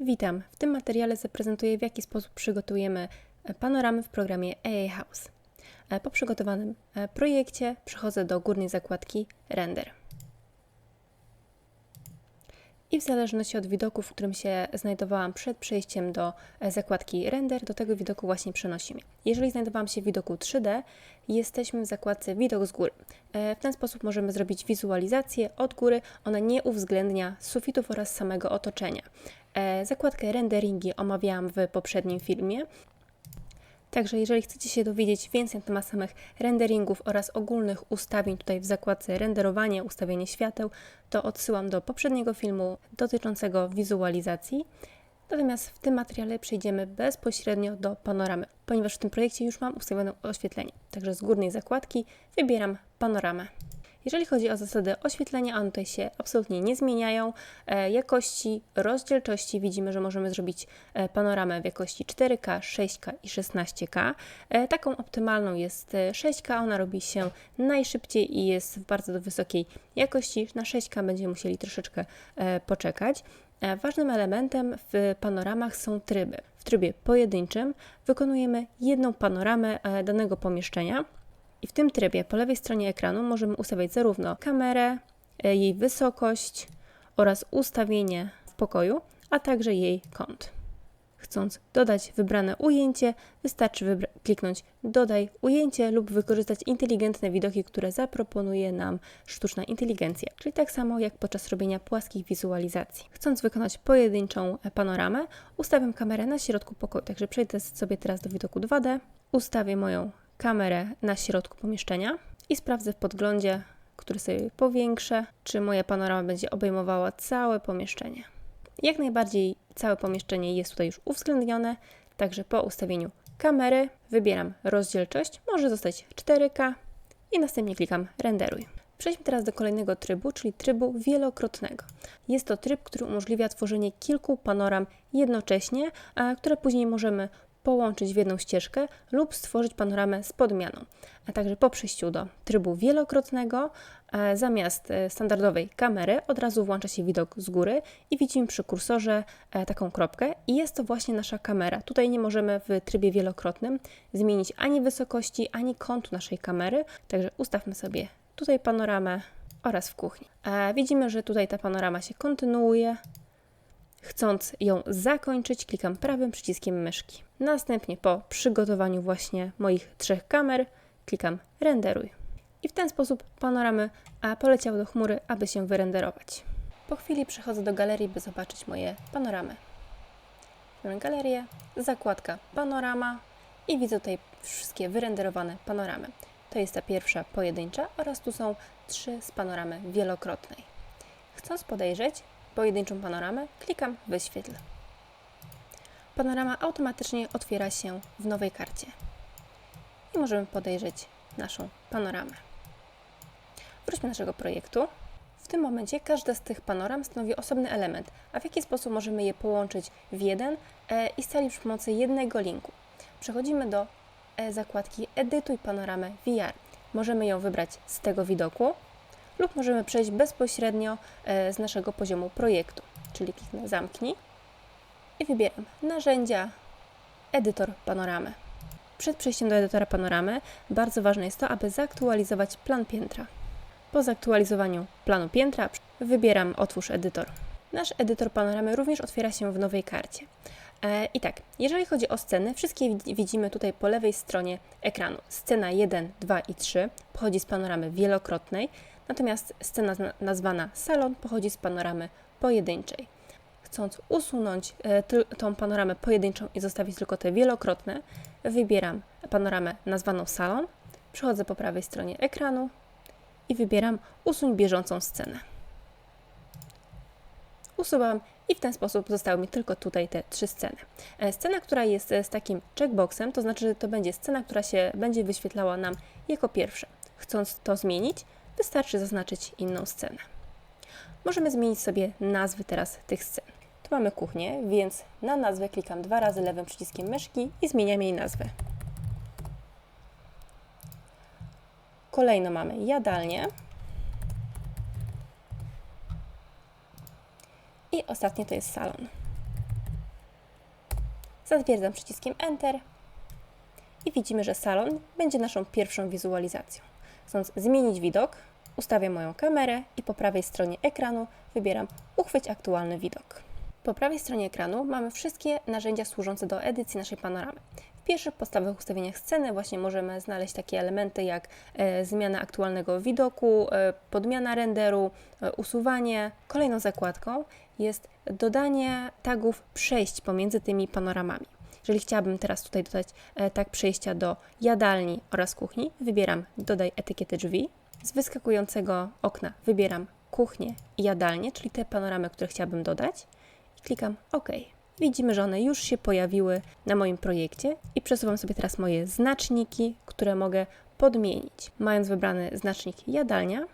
Witam. W tym materiale zaprezentuję, w jaki sposób przygotujemy e, panoramy w programie AA House. E, Po przygotowanym e, projekcie przechodzę do górnej zakładki Render. I w zależności od widoku, w którym się znajdowałam przed przejściem do zakładki Render, do tego widoku właśnie przenosimy. Jeżeli znajdowałam się w widoku 3D, jesteśmy w zakładce Widok z góry. W ten sposób możemy zrobić wizualizację od góry. Ona nie uwzględnia sufitów oraz samego otoczenia. E, Zakładkę renderingi omawiałam w poprzednim filmie. Także jeżeli chcecie się dowiedzieć więcej na temat samych renderingów oraz ogólnych ustawień tutaj w zakładce renderowanie, ustawienie świateł, to odsyłam do poprzedniego filmu dotyczącego wizualizacji. Natomiast w tym materiale przejdziemy bezpośrednio do panoramy, ponieważ w tym projekcie już mam ustawione oświetlenie. Także z górnej zakładki wybieram panoramę. Jeżeli chodzi o zasady oświetlenia, one tutaj się absolutnie nie zmieniają. E, jakości, rozdzielczości widzimy, że możemy zrobić e, panoramę w jakości 4K, 6K i 16K. E, taką optymalną jest e, 6K, ona robi się najszybciej i jest w bardzo wysokiej jakości. Na 6K będziemy musieli troszeczkę poczekać. Ważnym elementem w panoramach są tryby. W trybie pojedynczym wykonujemy jedną panoramę danego pomieszczenia. I w tym trybie po lewej stronie ekranu możemy ustawiać zarówno kamerę, e, jej wysokość oraz ustawienie w pokoju, a także jej kąt. Chcąc dodać wybrane ujęcie, wystarczy wybra- kliknąć Dodaj ujęcie lub wykorzystać inteligentne widoki, które zaproponuje nam sztuczna inteligencja, czyli tak samo jak podczas robienia płaskich wizualizacji. Chcąc wykonać pojedynczą panoramę, ustawiam kamerę na środku pokoju, także przejdę sobie teraz do widoku 2D, ustawię moją kamerę na środku pomieszczenia i sprawdzę w podglądzie, który sobie powiększę, czy moja panorama będzie obejmowała całe pomieszczenie. Jak najbardziej całe pomieszczenie jest tutaj już uwzględnione, także po ustawieniu kamery wybieram rozdzielczość, może zostać 4K i następnie klikam renderuj. Przejdźmy teraz do kolejnego trybu, czyli trybu wielokrotnego. Jest to tryb, który umożliwia tworzenie kilku panoram jednocześnie, które później możemy połączyć w jedną ścieżkę lub stworzyć panoramę z podmianą. A także po przejściu do trybu wielokrotnego, e, zamiast e, standardowej kamery od razu włącza się widok z góry i widzimy przy kursorze e, taką kropkę i jest to właśnie nasza kamera. Tutaj nie możemy w trybie wielokrotnym zmienić ani wysokości, ani kątu naszej kamery, także ustawmy sobie tutaj panoramę oraz w kuchni. Widzimy, że tutaj ta panorama się kontynuuje, Chcąc ją zakończyć, klikam prawym przyciskiem myszki. Następnie po przygotowaniu właśnie moich trzech kamer, klikam renderuj. I w ten sposób panoramy a poleciały do chmury, aby się wyrenderować. Po chwili przechodzę do galerii, by zobaczyć moje panoramy. Mam galerię, zakładka panorama i widzę tutaj wszystkie wyrenderowane panoramy. To jest ta pierwsza pojedyncza oraz tu są trzy z panoramy wielokrotnej. Chcąc podejrzeć pojedynczą panoramę, klikam Wyświetl. Panorama automatycznie otwiera się w nowej karcie i możemy podejrzeć naszą panoramę. Wróćmy do naszego projektu. W tym momencie każda z tych panoram stanowi osobny element, a w jaki sposób możemy je połączyć w jeden e, i scalić przy pomocy jednego linku. Przechodzimy do e, zakładki Edytuj panoramę VR. Możemy ją wybrać z tego widoku, lub możemy przejść bezpośrednio e, z naszego poziomu projektu, czyli kliknę zamknij i wybieram narzędzia, edytor panoramy. Przed przejściem do edytora panoramy bardzo ważne jest to, aby zaktualizować plan piętra. Po zaktualizowaniu planu piętra wybieram otwórz edytor. Nasz edytor panoramy również otwiera się w nowej karcie. E, I tak, jeżeli chodzi o sceny, wszystkie wid- widzimy tutaj po lewej stronie ekranu. Scena 1, 2 i 3 pochodzi z panoramy wielokrotnej, natomiast scena nazwana salon pochodzi z panoramy pojedynczej. Chcąc usunąć e, tą panoramę pojedynczą i zostawić tylko te wielokrotne, wybieram panoramę nazwaną salon, przechodzę po prawej stronie ekranu i wybieram usuń bieżącą scenę. Usuwam i w ten sposób zostały mi tylko tutaj te trzy sceny. E, Scena, która jest e, z takim checkboxem, to znaczy, że to będzie scena, która się będzie wyświetlała nam jako pierwsza. Chcąc to zmienić, wystarczy zaznaczyć inną scenę. Możemy zmienić sobie nazwy teraz tych scen. Tu mamy kuchnię, więc na nazwę klikam dwa razy lewym przyciskiem myszki i zmieniam jej nazwę. Kolejno mamy jadalnię. I ostatnie to jest salon. Zatwierdzam przyciskiem Enter i widzimy, że salon będzie naszą pierwszą wizualizacją. Chcąc zmienić widok, ustawiam moją kamerę i po prawej stronie ekranu wybieram Uchwyć aktualny widok. Po prawej stronie ekranu mamy wszystkie narzędzia służące do edycji naszej panoramy. W pierwszych podstawowych ustawieniach sceny właśnie możemy znaleźć takie elementy jak e, zmiana aktualnego widoku, e, podmiana renderu, e, usuwanie. Kolejną zakładką jest dodanie tagów przejść pomiędzy tymi panoramami. Jeżeli chciałabym teraz tutaj dodać e, tag przejścia do jadalni oraz kuchni, wybieram dodaj etykietę drzwi. Z wyskakującego okna wybieram kuchnię i jadalnię, czyli te panoramy, które chciałabym dodać i klikam OK. Widzimy, że one już się pojawiły na moim projekcie i przesuwam sobie teraz moje znaczniki, które mogę podmienić. Mając wybrany znacznik jadalnia,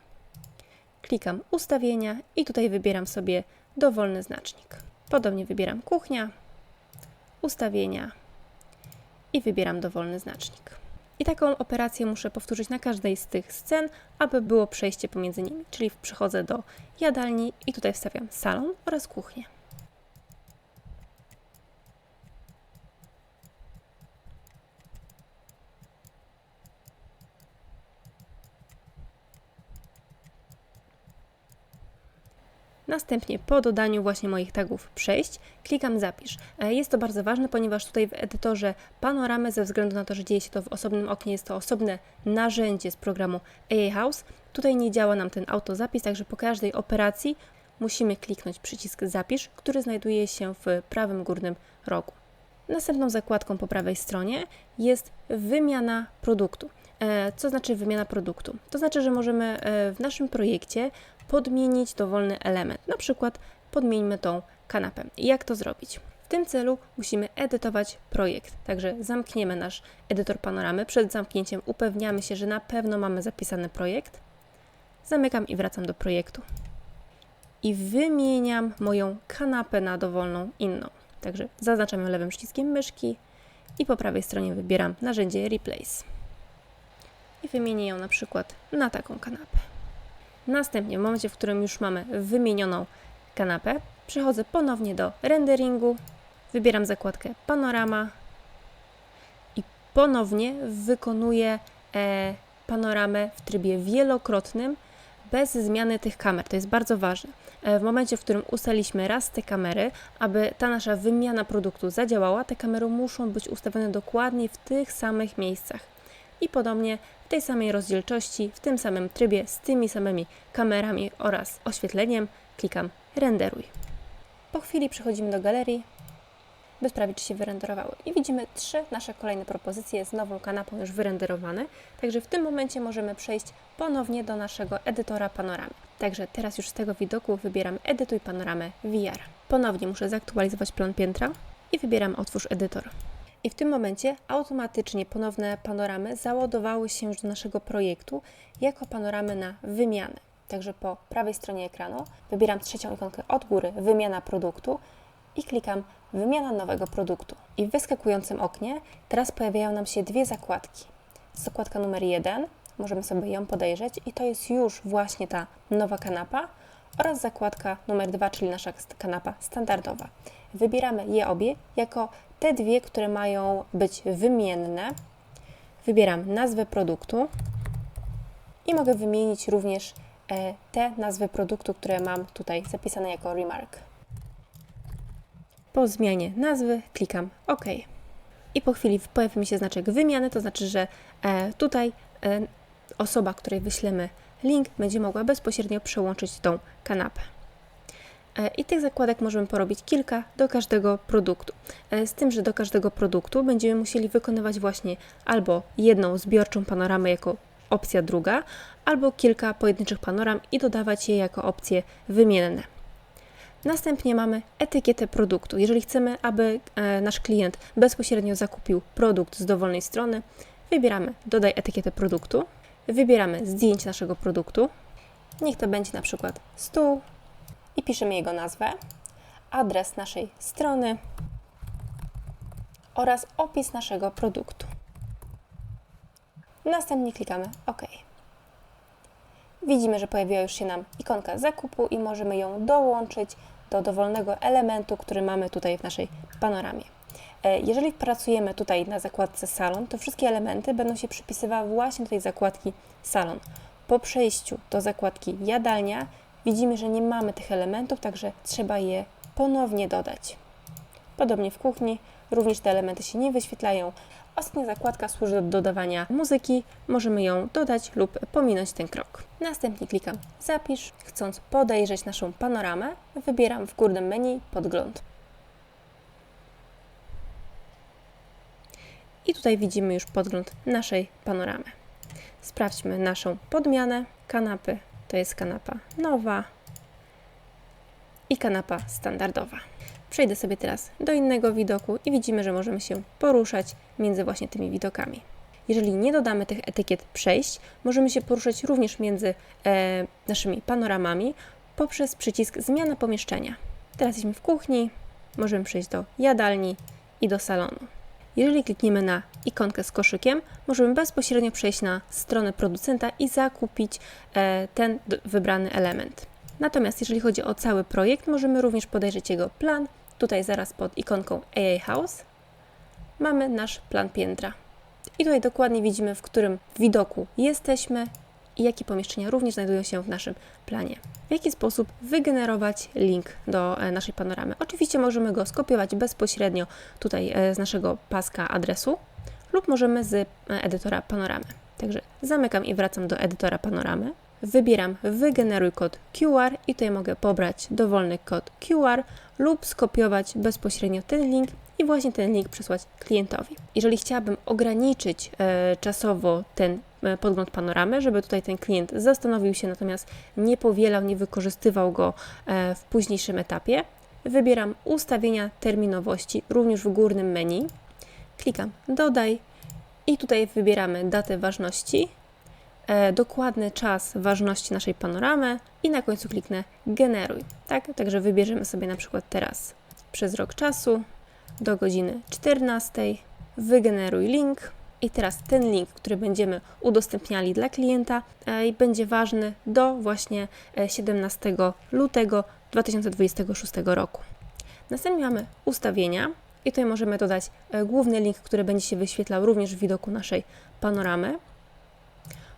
klikam ustawienia i tutaj wybieram sobie dowolny znacznik. Podobnie wybieram kuchnia, ustawienia i wybieram dowolny znacznik. I taką operację muszę powtórzyć na każdej z tych scen, aby było przejście pomiędzy nimi. Czyli przechodzę do jadalni i tutaj wstawiam salon oraz kuchnię. Następnie po dodaniu właśnie moich tagów przejść, klikam zapisz. E, Jest to bardzo ważne, ponieważ tutaj w edytorze panoramy, ze względu na to, że dzieje się to w osobnym oknie, jest to osobne narzędzie z programu AI House. Tutaj nie działa nam ten autozapis, także po każdej operacji musimy kliknąć przycisk zapisz, który znajduje się w prawym górnym rogu. Następną zakładką po prawej stronie jest wymiana produktu. E, Co znaczy wymiana produktu? To znaczy, że możemy e, w naszym projekcie podmienić dowolny element. Na przykład podmieńmy tą kanapę. Jak to zrobić? W tym celu musimy edytować projekt. Także zamkniemy nasz edytor panoramy. Przed zamknięciem upewniamy się, że na pewno mamy zapisany projekt. Zamykam i wracam do projektu. I wymieniam moją kanapę na dowolną inną. Także zaznaczam ją lewym przyciskiem myszki i po prawej stronie wybieram narzędzie Replace. I wymienię ją na przykład na taką kanapę. Następnie, w momencie, w którym już mamy wymienioną kanapę, przechodzę ponownie do renderingu, wybieram zakładkę panorama i ponownie wykonuję e, panoramę w trybie wielokrotnym bez zmiany tych kamer. To jest bardzo ważne. E, w momencie, w którym ustaliśmy raz te kamery, aby ta nasza wymiana produktu zadziałała, te kamery muszą być ustawione dokładnie w tych samych miejscach. I podobnie w tej samej rozdzielczości, w tym samym trybie, z tymi samymi kamerami oraz oświetleniem klikam renderuj. Po chwili przechodzimy do galerii, by sprawdzić, czy się wyrenderowały. I widzimy trzy nasze kolejne propozycje z nową kanapą już wyrenderowane. Także w tym momencie możemy przejść ponownie do naszego edytora panoramy. Także teraz już z tego widoku wybieram Edytuj panoramę VR. Ponownie muszę zaktualizować plan piętra i wybieram Otwórz edytor. I w tym momencie automatycznie ponowne panoramy załadowały się do naszego projektu jako panoramy na wymianę. Także po prawej stronie ekranu wybieram trzecią ikonkę od góry, wymiana produktu i klikam wymiana nowego produktu. I w wyskakującym oknie teraz pojawiają nam się dwie zakładki. Zakładka numer jeden, możemy sobie ją podejrzeć i to jest już właśnie ta nowa kanapa oraz zakładka numer dwa, czyli nasza kanapa standardowa. Wybieramy je obie jako te dwie, które mają być wymienne. Wybieram nazwę produktu i mogę wymienić również e, te nazwy produktu, które mam tutaj zapisane jako remark. Po zmianie nazwy klikam OK. I po chwili pojawi mi się znaczek wymiany, to znaczy, że e, tutaj e, osoba, której wyślemy link, będzie mogła bezpośrednio przełączyć tą kanapę. E, I tych zakładek możemy porobić kilka do każdego produktu. E, z tym, że do każdego produktu będziemy musieli wykonywać właśnie albo jedną zbiorczą panoramę jako opcja druga, albo kilka pojedynczych panoram i dodawać je jako opcje wymienne. Następnie mamy etykietę produktu. Jeżeli chcemy, aby e, nasz klient bezpośrednio zakupił produkt z dowolnej strony, wybieramy Dodaj etykietę produktu, wybieramy zdjęcie naszego produktu. Niech to będzie na przykład stół i piszemy jego nazwę, adres naszej strony oraz opis naszego produktu. Następnie klikamy OK. Widzimy, że pojawiła już się nam ikonka zakupu i możemy ją dołączyć do dowolnego elementu, który mamy tutaj w naszej panoramie. E, Jeżeli pracujemy tutaj na zakładce salon, to wszystkie elementy będą się przypisywały właśnie do tej zakładki salon. Po przejściu do zakładki jadalnia widzimy, że nie mamy tych elementów, także trzeba je ponownie dodać. Podobnie w kuchni, również te elementy się nie wyświetlają. Ostatnia zakładka służy do dodawania muzyki, możemy ją dodać lub pominąć ten krok. Następnie klikam Zapisz. Chcąc podejrzeć naszą panoramę, wybieram w górnym menu Podgląd. I tutaj widzimy już podgląd naszej panoramy. Sprawdźmy naszą podmianę kanapy. To jest kanapa nowa i kanapa standardowa. Przejdę sobie teraz do innego widoku i widzimy, że możemy się poruszać między właśnie tymi widokami. Jeżeli nie dodamy tych etykiet przejść, możemy się poruszać również między e, naszymi panoramami poprzez przycisk Zmiana pomieszczenia. Teraz jesteśmy w kuchni, możemy przejść do jadalni i do salonu. Jeżeli klikniemy na ikonkę z koszykiem, możemy bezpośrednio przejść na stronę producenta i zakupić e, ten wybrany element. Natomiast jeżeli chodzi o cały projekt, możemy również podejrzeć jego plan. Tutaj zaraz pod ikonką AA House mamy nasz plan piętra. I tutaj dokładnie widzimy, w którym widoku jesteśmy i jakie pomieszczenia również znajdują się w naszym planie. W jaki sposób wygenerować link do e, naszej panoramy? Oczywiście możemy go skopiować bezpośrednio tutaj e, z naszego paska adresu lub możemy z e, edytora panoramy. Także zamykam i wracam do edytora panoramy. Wybieram wygeneruj kod QR i tutaj mogę pobrać dowolny kod QR lub skopiować bezpośrednio ten link i właśnie ten link przesłać klientowi. Jeżeli chciałabym ograniczyć e, czasowo ten podgląd panoramy, żeby tutaj ten klient zastanowił się, natomiast nie powielał, nie wykorzystywał go e, w późniejszym etapie, wybieram ustawienia terminowości również w górnym menu, klikam dodaj i tutaj wybieramy datę ważności, e, dokładny czas ważności naszej panoramy i na końcu kliknę generuj. Tak? Także wybierzemy sobie na przykład teraz przez rok czasu do godziny 14, wygeneruj link i teraz ten link, który będziemy udostępniali dla klienta e, będzie ważny do właśnie e, 17 lutego 2026 roku. Następnie mamy ustawienia i tutaj możemy dodać e, główny link, który będzie się wyświetlał również w widoku naszej panoramy.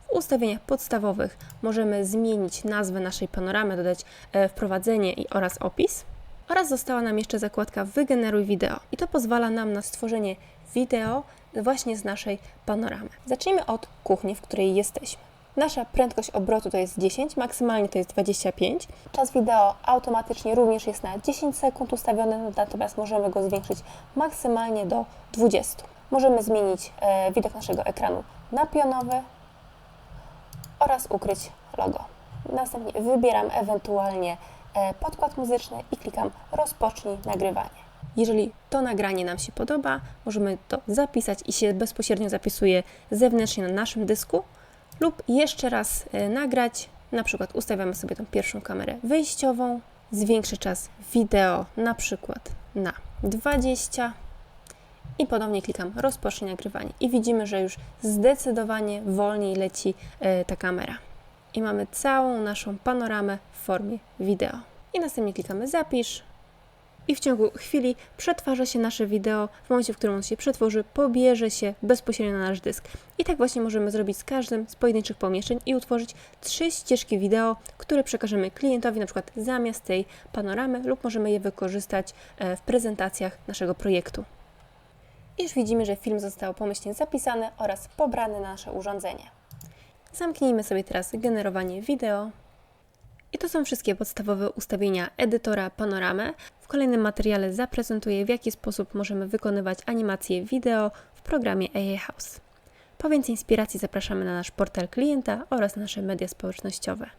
W ustawieniach podstawowych możemy zmienić nazwę naszej panoramy, dodać e, wprowadzenie i oraz opis. Oraz została nam jeszcze zakładka Wygeneruj wideo. I to pozwala nam na stworzenie wideo właśnie z naszej panoramy. Zacznijmy od kuchni, w której jesteśmy. Nasza prędkość obrotu to jest 10, maksymalnie to jest 25. Czas wideo automatycznie również jest na 10 sekund ustawiony, natomiast możemy go zwiększyć maksymalnie do 20. Możemy zmienić e, widok naszego ekranu na pionowy oraz ukryć logo. Następnie wybieram ewentualnie e, podkład muzyczny i klikam rozpocznij nagrywanie. Jeżeli to nagranie nam się podoba, możemy to zapisać i się bezpośrednio zapisuje zewnętrznie na naszym dysku lub jeszcze raz e, nagrać. Na przykład ustawiamy sobie tą pierwszą kamerę wyjściową, zwiększy czas wideo na przykład na 20 i ponownie klikam rozpocznij nagrywanie i widzimy, że już zdecydowanie wolniej leci e, ta kamera. I mamy całą naszą panoramę w formie wideo. I następnie klikamy zapisz i w ciągu chwili przetwarza się nasze wideo. W momencie, w którym on się przetworzy, pobierze się bezpośrednio na nasz dysk. I tak właśnie możemy zrobić z każdym z pojedynczych pomieszczeń i utworzyć trzy ścieżki wideo, które przekażemy klientowi na przykład zamiast tej panoramy lub możemy je wykorzystać e, w prezentacjach naszego projektu. Już widzimy, że film został pomyślnie zapisany oraz pobrany na nasze urządzenie. Zamknijmy sobie teraz generowanie wideo. I to są wszystkie podstawowe ustawienia edytora Panoramy. W kolejnym materiale zaprezentuję, w jaki sposób możemy wykonywać animacje wideo w programie AA House. Po więcej inspiracji zapraszamy na nasz portal klienta oraz nasze media społecznościowe.